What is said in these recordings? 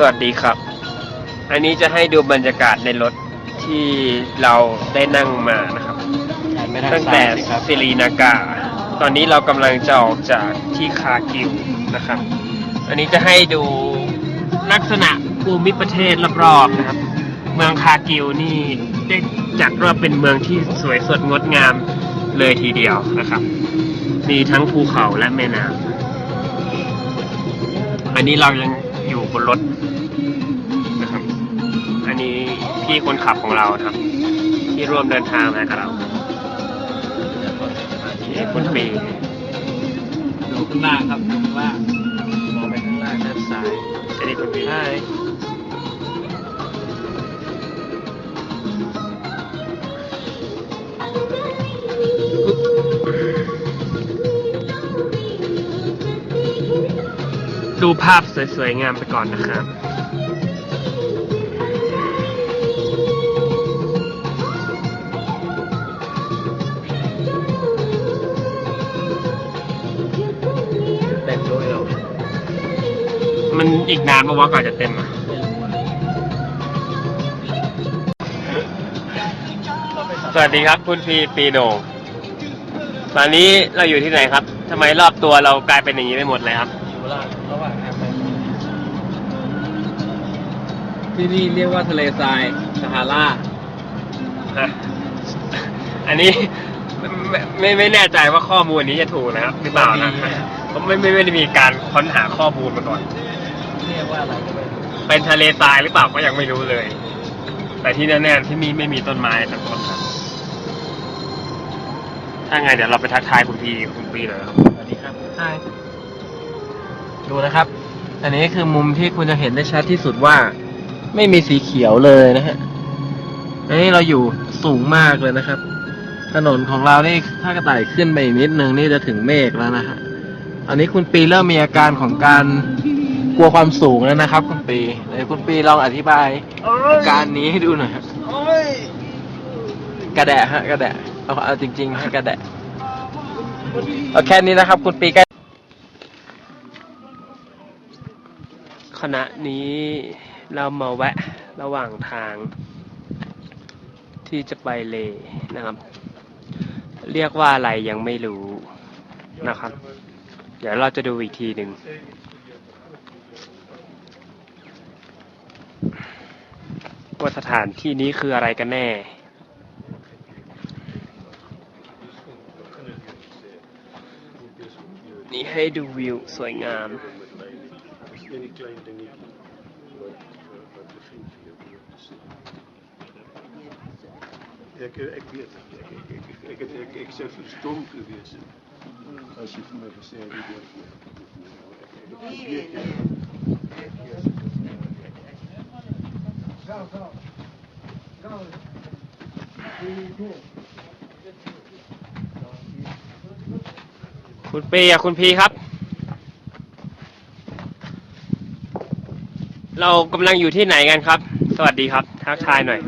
สวัสดีครับ อันนี้จะให้ดูบรรยากาศในรถที่เราได้นั่งมานะครับ ตั้งแต่สิรินากา ตอนนี้เรากำลังจะออกจากที่คากิวนะครับ อันนี้จะให้ดูลักษณะภูมิประเทศรอบๆนะครับ เมืองคากิวนี่ได้จัดว่าเป็นเมืองที่สวยสดงดงามเลยทีเดียวนะครับ มีทั้งภูเขาและแม่น้ำอันนี้เรายัง อยู่บนรถนะครับ อันนี้พี่คนขับของเราครับ ที่ร่วมเดินทางมากับเรานี่คุณปีดูข้างล่างครับดูข้างล่างมองไปข้างล่างด้านซ้ายอันนี้คุณปี ดูภาพสวยๆงามไปก่อนนะครับเต็มด้วยเรามันอีกนานมาวะก่อนจะเต็มอะสวัสดีครับคุณพีปีโหนงตอนนี้เราอยู่ที่ไหนครับทำไมรอบตัวเรากลายเป็นอย่างนี้ไปหมดเลยครับ อยู่ระหว่างระหว่างทาง ที่นี่เรียกว่าทะเลทรายซาฮาราฮะอันนี้ไม่ไม่ไม่แน่ใจว่าข้อมูลนี้จะถูกนะครับหรือเปล่านะผมไม่ไม่ไม่ได้มีการค้นหาข้อมูลมาก่อน เรียกว่าอะไรก็ไม่รู้เป็นทะเลทรายหรือเปล่าก็ยังไม่รู้เลย แต่ที่แน่ๆที่นี่ไม่มีต้นไม้สักต้นครับถ้าไงเดี๋ยวเราไปทักทายคุณพีคุณปีเลยครับสวัสดีครับใช่ดูนะครับ อันนี้คือมุมที่คุณจะเห็นได้ชัดที่สุดว่า ไม่มีสีเขียวเลยนะฮะอันนี้เราอยู่สูงมากเลยนะครับ ถนนของเรานี่ถ้ากระต่ายขึ้นไปอีกนิดนึงนี่จะถึงเมฆแล้วนะฮะอันนี้คุณปีเริ่มมีอาการของการกลัวความสูงแล้วนะครับ คุณปีเดี๋ยวคุณปีลองอธิบายอาการนี้ให้ดูหน่อยครับกระแดะฮะกระแดะเอาเอาจริงๆฮะกระแดะเอาแค่นี้นะครับ คุณปีใกล้ขณะนี้ เรามาแวะระหว่างทาง ที่จะไปเลนะครับ เรียกว่าอะไรยังไม่รู้นะครับ เดี๋ยวเราจะดูอีกทีหนึ่งว่าสถานที่นี้คืออะไรกันแน่นี่ให้ดูวิวสวยงาม En die klein dingetjie wat wat wat begin vir jou weer te sê. Ek ek weet ek ek ek ek ek ek, ek, ek sou verstom gewees het as jy vir my gesê het jy deur vir my. Ek weet jy. Go, go. คุณปีอะคุณพีครับ เรากำลังอยู่ที่ไหนกันครับ สวัสดีครับ ทักทายหน่อย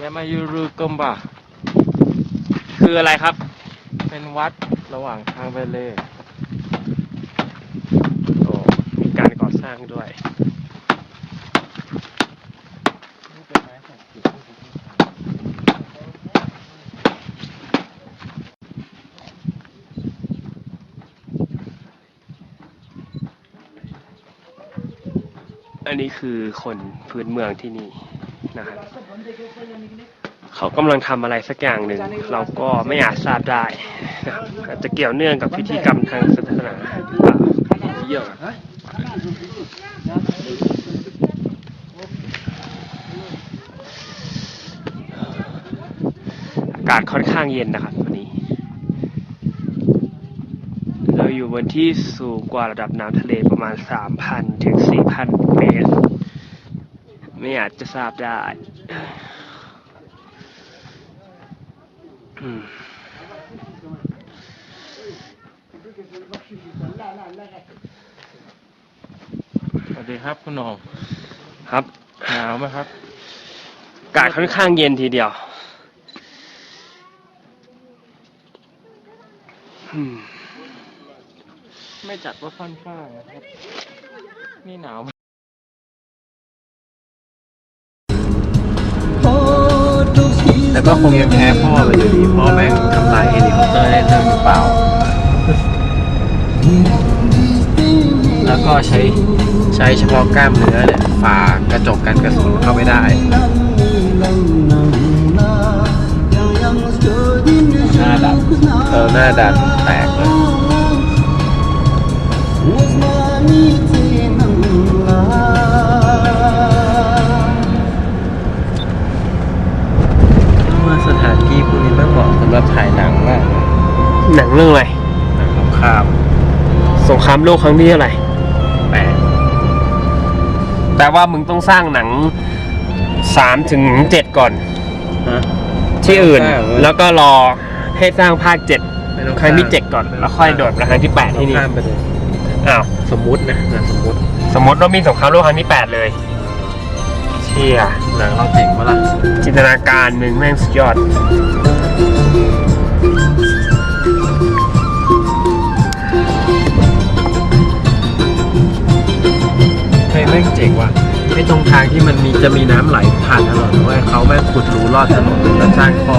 ยามายูรุกมบะคืออะไรครับ เป็นวัดระหว่างทางไปเลยโอ้มีการก่อสร้างด้วย อันนี้คือคนพื้นเมืองที่นี่นะครับเขากำลังทำอะไรสักอย่างหนึ่ง เราก็ไม่อาจทราบได้นะครับอาจจะเกี่ยวเนื่องกับพิธีกรรมทางศาสนาหรือเปล่าเยี่ยมอากาศค่อนข้างเย็นนะครับ บนที่สูงกว่าระดับน้ำทะเลประมาณ 3,000 ถึง 4,000 เมตร ไม่อาจจะทราบได้อืมสวัสดีครับคุณหนองครับ หนาวไหมครับ อากาศค่อนข้างเย็นทีเดียวอืม ไม่จัดว่าค่อนข้างนะครับ นี่หนาวแต่ก็คงยังแพ้พ่อไปอยู่ดีพ่อแม่งทำลายเฮลิคอปเตอร์ได้เรื่องหเปล่า แล้วก็ใช้ใช้เฉพาะกล้ามเนื้อเนี่ยฝากระจกกันกระสุนเข้าไม่ได้หน้าดัดเออหน้าดัดแตกำหรับถ่ายหนังมากเลยหนังเรื่องอะไรหนังสงครามสงครามโลกครั้งที่เท่าไหร่แปลกแปลว่ามึงต้องสร้างหนังสามถึงเจ็ดก่อน ฮะ ที่อื่น ไม่ต้องสร้างเว้ยแล้วก็รอให้สร้างภาคเจ็ดไม่ต้องครั้งที่เจ็ดก่อน แล้วค่อยโดดมาครั้งที่แปดที่นี่ข้ามไปเลยอ้าวสมมุตินะหนังสมมุติสมมติว่ามีสงครามโลกครั้งที่แปดเลยเชี่ยหนังเราเจ๋งปะล่ะจินตนาการมึงแม่งสุดยอด เอ้ตรงทางที่มันมีจะมีน้ำไหลผ่านถนนด้วยเขาแม่งขุดรูลอดถนนแล้วสร้างคอ